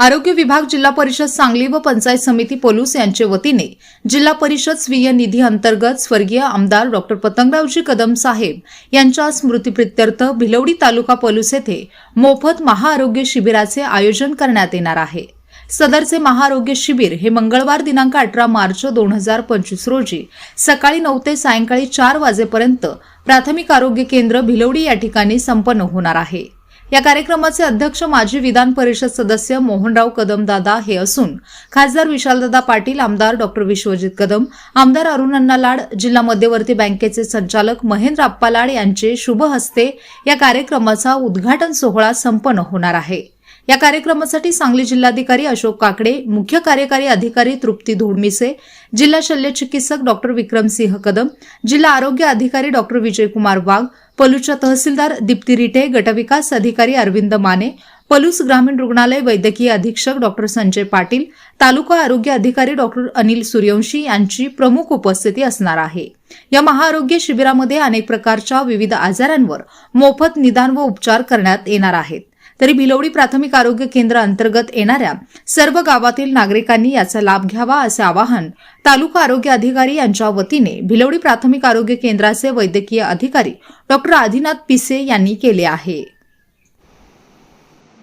आरोग्य विभाग जिल्हा परिषद सांगली व पंचायत समिती पोलूस यांच्या वतीने जिल्हा परिषद स्वीय निधी अंतर्गत स्वर्गीय आमदार डॉक्टर पतंगरावजी कदम साहेब यांच्या स्मृतीप्रित्यर्थ भिलवडी तालुका पोलूस येथे मोफत महाआरोग्य शिबिराचे आयोजन करण्यात येणार आहे. सदरचे महाआरोग्य शिबिर हे मंगळवार दिनांक अठरा मार्च दोन हजार पंचवीस रोजी सकाळी नऊ ते सायंकाळी चार वाजेपर्यंत प्राथमिक आरोग्य केंद्र भिलवडी या ठिकाणी संपन्न होणार आहे. या कार्यक्रमाचे अध्यक्ष माजी विधान परिषद सदस्य मोहनराव कदमदादा हे असून खासदार विशालदादा पाटील आमदार डॉक्टर विश्वजित कदम आमदार अरुण अण्णा लाड जिल्हा मध्यवर्ती बँकेचे संचालक महेंद्र आप्पा लाड यांचे शुभ हस्ते या कार्यक्रमाचा उद्घाटन सोहळा संपन्न होणार आहे. या कार्यक्रमासाठी सांगली जिल्हाधिकारी अशोक काकडे मुख्य कार्यकारी अधिकारी तृप्ती धोडमिसे जिल्हा शल्य चिकित्सक डॉक्टर विक्रमसिंह कदम जिल्हा आरोग्य अधिकारी डॉक्टर विजयकुमार वाघ पलूच्या तहसीलदार दीप्ती रिटे गटविकास अधिकारी अरविंद माने पलूस ग्रामीण रुग्णालय वैद्यकीय अधीक्षक डॉक्टर संजय पाटील तालुका आरोग्य अधिकारी डॉक्टर अनिल सूर्यवंशी यांची प्रमुख उपस्थिती असणार आहे. या महाआरोग्य शिबिरामध्ये अनेक प्रकारच्या विविध आजारांवर मोफत निदान व उपचार करण्यात येणार आहेत. तरी भिलवडी प्राथमिक आरोग्य केंद्र अंतर्गत येणाऱ्या सर्व गावातील नागरिकांनी याचा लाभ घ्यावा असे आवाहन तालुका आरोग्य अधिकारी यांच्या वतीने भिलवडी प्राथमिक आरोग्य केंद्राचे वैद्यकीय अधिकारी डॉक्टर आदिनाथ पिसे यांनी केले आहे.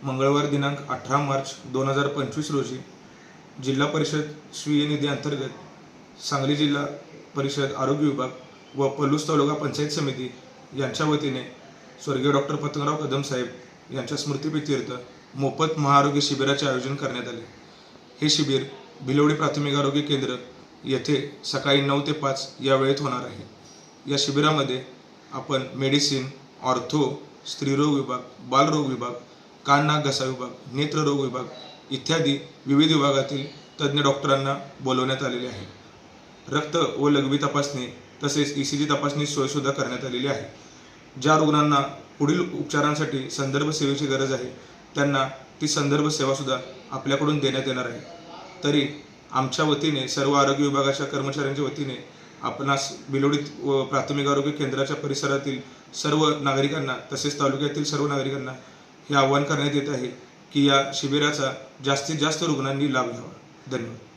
मंगळवार दिनांक अठरा मार्च दोन हजार पंचवीस रोजी जिल्हा परिषद स्वीय निधी अंतर्गत सांगली जिल्हा परिषद आरोग्य विभाग व पलूस तालुका पंचायत समिती यांच्या वतीने स्वर्गीय डॉक्टर पतंगराव कदम साहेब यांच्या स्मृतिप्रित्यर्थ मोफत महाआरोग्य शिबिराचे आयोजन करण्यात आले. हे शिबिर भिलवडी प्राथमिक आरोग्य केंद्र येथे सकाळी नऊ ते पाच या वेळेत होणार आहे. या शिबिरामध्ये आपण मेडिसिन ऑर्थो स्त्रीरोग विभाग बालरोग विभाग कान नाक घसा विभाग नेत्ररोग विभाग इत्यादी विविध विभागातील तज्ज्ञ डॉक्टरांना बोलवण्यात आलेले आहे. रक्त व लघवी तपासणी तसेच ई सी जी तपासणी सोयसुद्धा करण्यात आलेली आहे. ज्या रुग्णांना पुढील उपचारांसाठी संदर्भ सेवेची गरज आहे. त्यांना ती संदर्भ सेवासुद्धा आपल्याकडून देण्यात येणार आहे. तरी आमच्या वतीने सर्व आरोग्य विभागाच्या कर्मचाऱ्यांच्या वतीने आपणास बिलोडीत व प्राथमिक आरोग्य केंद्राच्या परिसरातील सर्व नागरिकांना तसेच तालुक्यातील सर्व नागरिकांना हे आवाहन करण्यात येत आहे की या शिबिराचा जास्तीत जास्त रुग्णांनी लाभ घ्यावा. धन्यवाद.